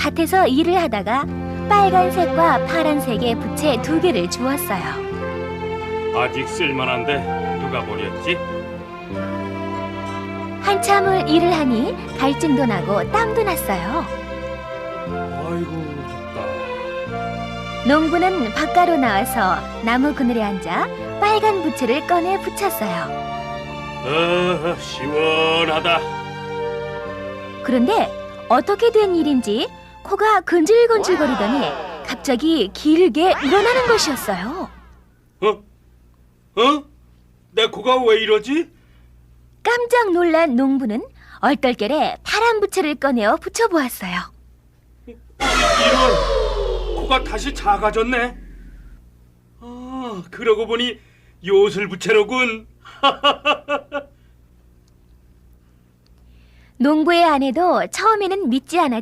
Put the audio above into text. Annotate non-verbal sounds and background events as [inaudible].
밭에서 일을 하다가 빨간색과 파란색의 부채 두 개를 주었어요. 아직 쓸만한데 누가 버렸지? 한참을 일을 하니 갈증도 나고 땀도 났어요. 아이고 덥다. 농부는 밖가로 나와서 나무 그늘에 앉아 빨간 부채를 꺼내 붙였어요. 아 시원하다. 그런데 어떻게 된 일인지 코가 근질근질거리더니 갑자기 길게 우러나는 것이었어요. 어? 어? 내 코가 왜 이러지? 깜짝 놀란 농부는 얼떨결에 파란 부채를 꺼내어 붙여보았어요. 이런 코가 다시 작아졌네. 아 그러고 보니 요술 부채로군. [laughs] 농부의 아내도 처음에는 믿지 않았지만